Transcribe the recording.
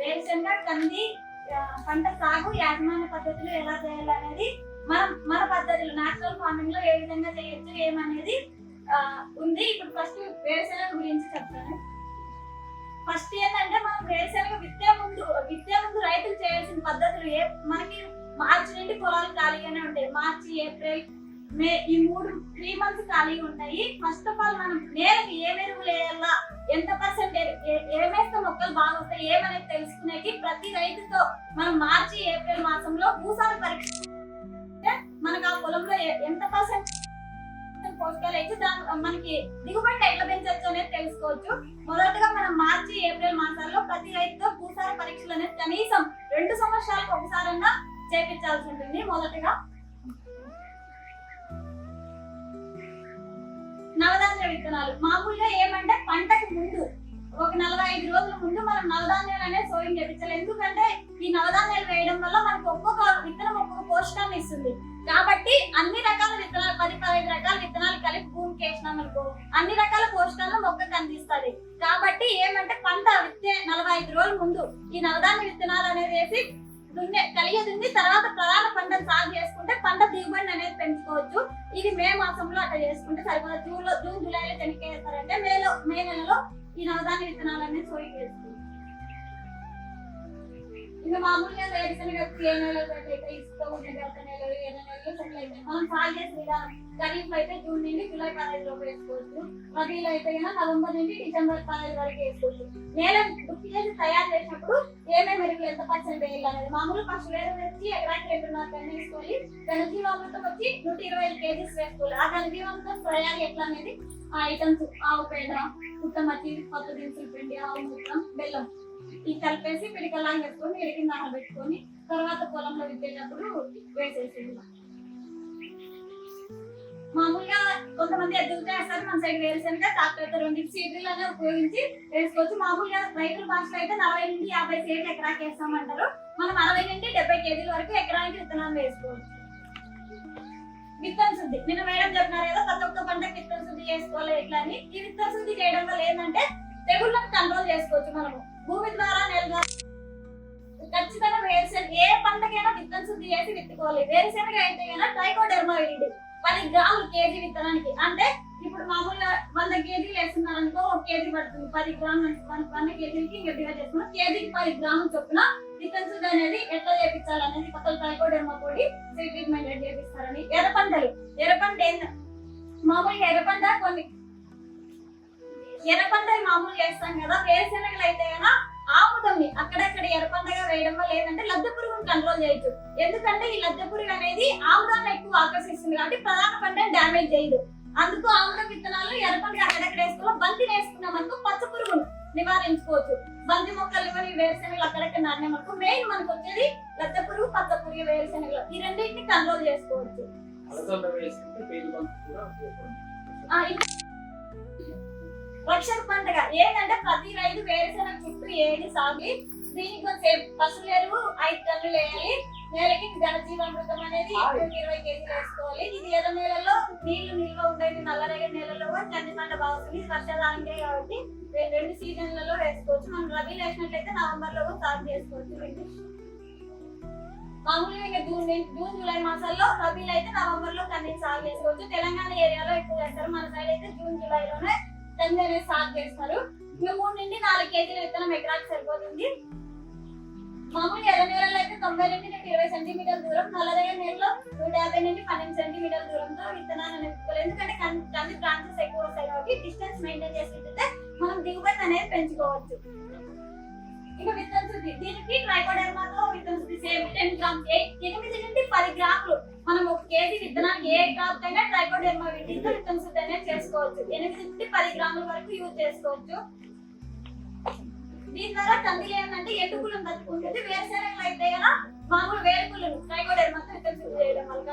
వేరుశనగ కంది పంట సాగు యాజమాన్య పద్ధతులు ఎలా చేయాలనేది మనం మన పద్ధతులు నాచురల్ ఫార్మింగ్లో ఏ విధంగా చేయొచ్చు ఏమనేది ఉంది. ఇప్పుడు ఫస్ట్ వేరుశనగ గురించి చెప్తాను. ఫస్ట్ ఏంటంటే మనం వేరుశనగ విత్తే ముందు విత్తే ముందు రైతులు చేయాల్సిన పద్ధతులు ఏ మనకి మార్చి నుండి పొలాలు ఖాళీగానే ఉంటాయి. మార్చి ఏప్రిల్ మే ఈ మూడు త్రీ మంత్స్ ఖాళీగా ఉంటాయి. ఫస్ట్ ఆఫ్ ఆల్ మనం నేలకి ఏ ఎరువులు వేయాలా? ఎంత పర్సెంట్ ఏమేస్తే మొక్కలు బాగా వస్తాయి ఏమనేది తెలుసుకునేకి ప్రతి రైతుతో మనం మార్చి ఏప్రిల్ మాసంలో భూసార పరీక్ష అంటే మనకు ఆ పొలంలో ఎంత పర్సెంట్ పోషకాలు అయితే దాని మనకి దిగుబడి ఎట్లా పెంచవచ్చు అనేది తెలుసుకోవచ్చు. మొదటగా మనం మార్చి ఏప్రిల్ మాసాల్లో ప్రతి రైతుతో భూసార పరీక్షలు అనేది కనీసం రెండు సంవత్సరాలకు ఒకసారన్నా చేపించాల్సి ఉంటుంది మొదటగా. నవధాన్య విత్తనాలు. ఇస్తుంది కాబట్టి అన్ని రకాల విత్తనాలు పది పదిహేను రకాల విత్తనాలు కలిపి భూమికి వేసినాం అనుకో అన్ని రకాల పోషకాలను మొక్కకు అందిస్తుంది. కాబట్టి ఏమంటే పంట విత్తే నలభై ఐదు రోజుల ముందు ఈ నవధాన్య విత్తనాలు అనేది వేసి దున్నే కలిగి దున్ని తర్వాత ప్రధాన పంటను సాగు చేసుకుంటే పంట దిగుబడిని అనేది పెంచుకోవచ్చు. ఇది మే మాసంలో అట్లా చేసుకుంటే సరిపోతుంది జూన్లో జూన్ జూలైలో చెనిక్కి వేస్తారంటే మేలో మే నెలలో ఈ నవధాన్య విత్తనాలు అనేది సోయి వేస్తుంది ఇంకా మామూలుగా వేరుశనగ ఏ నెలలో అయితే ఇసుక ఉండే గత నెలలు ఏ నెలలో సెటిల్ అయితే మనం సాగు చేసే విధానం ఖరీఫ్ అయితే జూన్ నుండి జూలై పదహైదు లోపు వేసుకోవచ్చు. రబీలో అయితే కనుక నవంబర్ నుండి డిసెంబర్ పదహైదు వరకు వేసుకోవచ్చు. నేల దుక్కి చేసి తయారు చేసినప్పుడు ఏమేమి ఎరువులు ఎంత పర్సెంట్ వేయాలి అనేది. మామూలు ఫస్ట్ వేరు వచ్చి ఎకరాకి రెండున్నర టన్ను వేసుకోవాలి ఘనజీవామృతం వచ్చి నూట ఇరవై ఐదు కేజీస్ వేసుకోవాలి. ఆ ఘనజీవామృతం తయారు ఎట్లా అనేది ఆ ఐటమ్స్ ఆవు పేడ పుట్టమట్టి కొత్త దినుసులు పిండి ఆవు మూత్రం బెల్లం. ఈ కలిపేసి పిడికలా వేసుకొని ఇడికి నానబెట్టుకొని తర్వాత పొలంలో విత్తేటప్పుడు వేసేసేది మామూలుగా కొంతమంది ఎద్దులతో వేస్తారు మన సైడ్ వేరుశనగ ట్రాక్టర్తో రెండు సీడ్లనే ఉపయోగించి వేసుకోవచ్చు. మామూలుగా రైతుల భాషలో అయితే నలభై నుండి యాభై సీడ్లు ఎకరాకి వేస్తామంటారు. మనం అరవై నుండి డెబ్బై కేజీల వరకు ఎకరానికి విత్తనాలు వేసుకోవచ్చు. విత్తన శుద్ధి. నిన్న మేడం చెప్పినారు కదా ప్రతి ఒక్క పంటకి విత్తన శుద్ధి చేసుకోవాలి ఎట్లా అని. ఈ విత్తన శుద్ధి చేయడం వల్ల ఏంటంటే చేసుకోవచ్చు మనము. భూమి ద్వారా నెల ఖచ్చితంగా వేరుశెనగ ఏ పంటకైనా విత్తన శుద్ధి చేసి విత్తుకోవాలి. వేరుశెనగ అయితే కనుక ట్రైకోడెర్మా విరిడి పది గ్రాములు కేజీ విత్తనానికి. అంటే ఇప్పుడు మామూలుగా వంద కేజీలు వేస్తున్నారు అనుకో ఒక కేజీ పడుతుంది. పది గ్రాములు వన్- వంద కేజీలకి గట్టిగా చేసుకున్నాం. కేజీకి పది గ్రాములు చొప్పున విత్తన శుద్ధి అనేది ఎట్లా చేపించాలి అనేది కొత్త ట్రైకోడెర్మా పొడి ట్రీట్మెంట్ చేపిస్తారని. ఎర్ర పంటలు ఎర్ర పంట మామూలుగా ఎర్ర పంట కొన్ని ఎర్ర పంటలు మామూలుగా వేస్తాం కదా వేరుశనగలు అయితే కదా ఆముదంని అక్కడక్కడ ఎర్ర పంటగా వేయడం వల్ల ఏంటంటే లద్దె పురుగును కంట్రోల్ చేయొచ్చు. ఎందుకంటే ఈ లద్దె పురుగు అనేది ఆముదాన్ని ఎక్కువ ఆకర్షిస్తుంది కాబట్టి ప్రధాన పంటని డ్యామేజ్ చేయదు. అందుకు ఆముదం విత్తనాలు ఎర్ర పంట అక్కడక్కడ వేసుకోవాలి. బంతి వేసుకున్నాం అనుకో పచ్చ పురుగును నివారించుకోవచ్చు. బంతి మొక్కలు ఇవన్నీ వేరుశనగలు అక్కడక్కడ నాటినాం అనుకో మెయిన్ మనకు వచ్చేది లద్దె పురుగు పచ్చ పురుగు వేరుశనగలు. ఈ రెండింటిని కంట్రోల్ చేసుకోవచ్చు. రక్షణ పంటగా. ఏంటంటే ప్రతి రైతు వేరుశనగ చుట్టూ ఏది సాగి దీనికి కొంచెం పశువుల ఎరువు ఐదు టన్నులు వేయాలి. నేలకి ఘనజీవామృతం అనేది ఇరవై కేజీలు వేసుకోవాలి. ఇది ఎర్ర నేలలో నీళ్ళు నిల్వ ఉండేది నల్లరేగడి నేలలో కంది పంట బాగుంటుంది. వర్షాకాలంకే కాబట్టి రెండు సీజన్లలో వేసుకోవచ్చు. మనం రబీలో వేసినట్లయితే నవంబర్లో కూడా సాగు చేసుకోవచ్చు. మామూలుగా ఇంకా జూన్ జూన్ జూలై మాసాల్లో రబీలో అయితే నవంబర్లో కంది సాగు చేసుకోవచ్చు. తెలంగాణ ఏరియాలో ఎక్కువ చేస్తారు మన సైడ్ అయితే జూన్ జూలైలోనే కంది అనేది సాగు చేస్తారు. ఇంకా మూడు నుండి నాలుగు కేజీల విత్తనం ఎకరాకి సరిపోతుంది. మామూలు ఎర్ర నేలలో అయితే తొంభై నుండి నూట ఇరవై సెంటీమీటర్ల దూరం నల్లరేగడి నేలలో నూట యాభై నుండి పన్నెండు సెంటీమీటర్ దూరంతో విత్తనాలను అనేది ఎందుకంటే కంది బ్రాంచెస్ ఎక్కువ వస్తాయి కాబట్టి డిస్టెన్స్ మెయింటైన్ చేసుకుంటే మనం దిగుబడి అనేది పెంచుకోవచ్చు. ఇక విత్తనం శుద్ధి. దీనికి ట్రైకోడర్మాతో విత్తనం శుద్ధి సేమ్. Ten grams. ఎనిమిది నుండి పది గ్రాములు మనం ఒక కేజీ విత్తనానికి ఏ గ్రామ్ ట్రైకోడెర్మా విత్తితో విత్తన అనేది చేసుకోవచ్చు. ఎనిమిది నుండి పది గ్రాముల వరకు యూజ్ చేసుకోవచ్చు. దీని ద్వారా కందిలు ఏంటంటే ఎండుకులను తట్టుకుంటుంది వేరుశనగలు అయితే కదా మామూలు వేరుకులను ట్రైకోడెర్మాతో విత్తన శుద్ధి చేయడం వల్ల.